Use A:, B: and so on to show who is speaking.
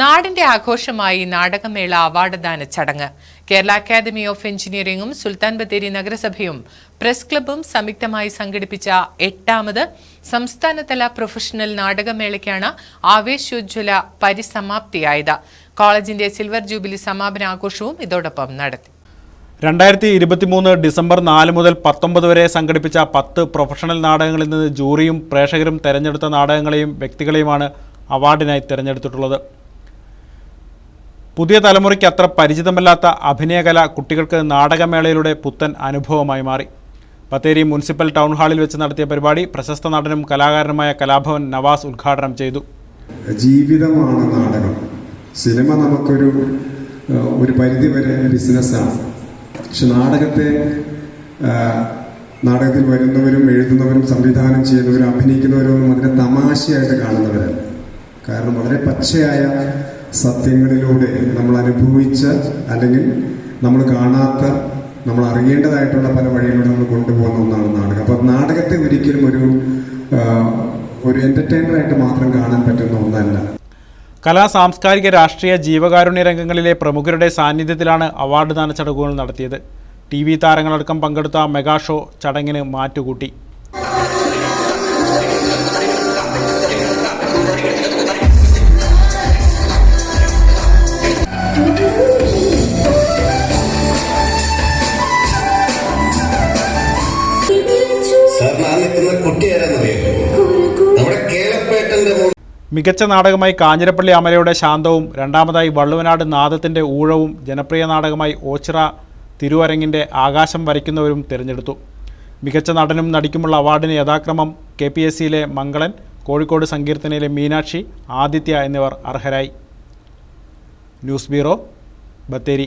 A: നാടിന്റെ ആഘോഷമായി നാടകമേള അവാർഡ് ദാന ചടങ്ങ്. കേരള അക്കാദമി ഓഫ് എഞ്ചിനീയറിംഗും സുൽത്താൻ ബത്തേരി നഗരസഭയും പ്രസ് ക്ലബും സംയുക്തമായി സംഘടിപ്പിച്ച എട്ടാമത് സംസ്ഥാനതല പ്രൊഫഷണൽ നാടകമേളയ്ക്കാണ് ആവേശോജ്വല പരിസമാപ്തിയായത്. കോളേജിന്റെ സിൽവർ ജൂബിലി സമാപന ആഘോഷവും ഇതോടൊപ്പം നടത്തി.
B: രണ്ടായിരത്തി ഇരുപത്തിമൂന്ന് ഡിസംബർ നാല് മുതൽ പത്തൊമ്പത് വരെ സംഘടിപ്പിച്ച പത്ത് പ്രൊഫഷണൽ നാടകങ്ങളിൽ നിന്ന് ജൂറിയും പ്രേക്ഷകരും തെരഞ്ഞെടുത്ത നാടകങ്ങളെയും വ്യക്തികളെയുമാണ് അവാർഡിനായി തിരഞ്ഞെടുത്തിട്ടുള്ളത്. പുതിയ തലമുറയ്ക്ക് അത്ര പരിചിതമല്ലാത്ത അഭിനയകല കുട്ടികൾക്ക് നാടകമേളയിലൂടെ പുത്തൻ അനുഭവമായി മാറി. ബത്തേരി മുനിസിപ്പൽ ടൗൺ ഹാളിൽ വെച്ച് നടത്തിയ പരിപാടി പ്രശസ്ത നടനും കലാകാരനുമായ കലാഭവൻ നവാസ് ഉദ്ഘാടനം ചെയ്തു.
C: ജീവിതമാണ് നാടകം. സിനിമ നമുക്കൊരു ഒരു പരിധി വരെ ബിസിനസ്സാണ്. പക്ഷെ നാടകത്തെ നാടകത്തിൽ വരുന്നവരും എഴുതുന്നവരും സംവിധാനം ചെയ്യുന്നവരും അഭിനയിക്കുന്നവരും അതിനെ തമാശയായിട്ട് കാണുന്നവരല്ല. കാരണം വളരെ പച്ചയായ സത്യങ്ങളിലൂടെ നമ്മൾ അനുഭവിച്ച അല്ലെങ്കിൽ നമ്മൾ കാണാത്ത നമ്മൾ അറിയേണ്ടതായിട്ടുള്ള പല വഴികളിലൂടെ നമ്മൾ കൊണ്ടുപോകുന്ന ഒന്നാണ് നാടകം. അപ്പം നാടകത്തെ ഒരിക്കലും ഒരു ഒരു എന്റർടൈനറായിട്ട് മാത്രം കാണാൻ പറ്റുന്ന ഒന്നല്ല.
B: കലാ സാംസ്കാരിക രാഷ്ട്രീയ ജീവകാരുണ്യ രംഗങ്ങളിലെ പ്രമുഖരുടെ സാന്നിധ്യത്തിലാണ് അവാർഡ് ദാന ചടങ്ങുകൾ നടത്തിയത്. ടി വി താരങ്ങളടക്കം പങ്കെടുത്ത മെഗാ ഷോ ചടങ്ങിന് മാറ്റുകൂട്ടി.
D: കുട്ടി ആരാന്നറിയോ നമ്മുടെ കേളപ്പേട്ടന്റെ
B: മികച്ച നാടകമായി കാഞ്ഞിരപ്പള്ളി അമലയുടെ ശാന്തവും രണ്ടാമതായി വള്ളുവനാട് നാദത്തിന്റെ ഊഴവും ജനപ്രിയ നാടകമായി ഓച്ചിറ തിരുവരങ്ങിന്റെ ആകാശം വരയ്ക്കുന്നവരും തിരഞ്ഞെടുത്തു മികച്ച നടനും നടിക്കുമുള്ള അവാർഡിന് യഥാക്രമം കെ പി എസ് സിയിലെ മംഗളൻ കോഴിക്കോട് സങ്കീർത്തനയിലെ മീനാക്ഷി ആദിത്യ എന്നിവർ അർഹരായി ന്യൂസ് ബ്യൂറോ ബത്തേരി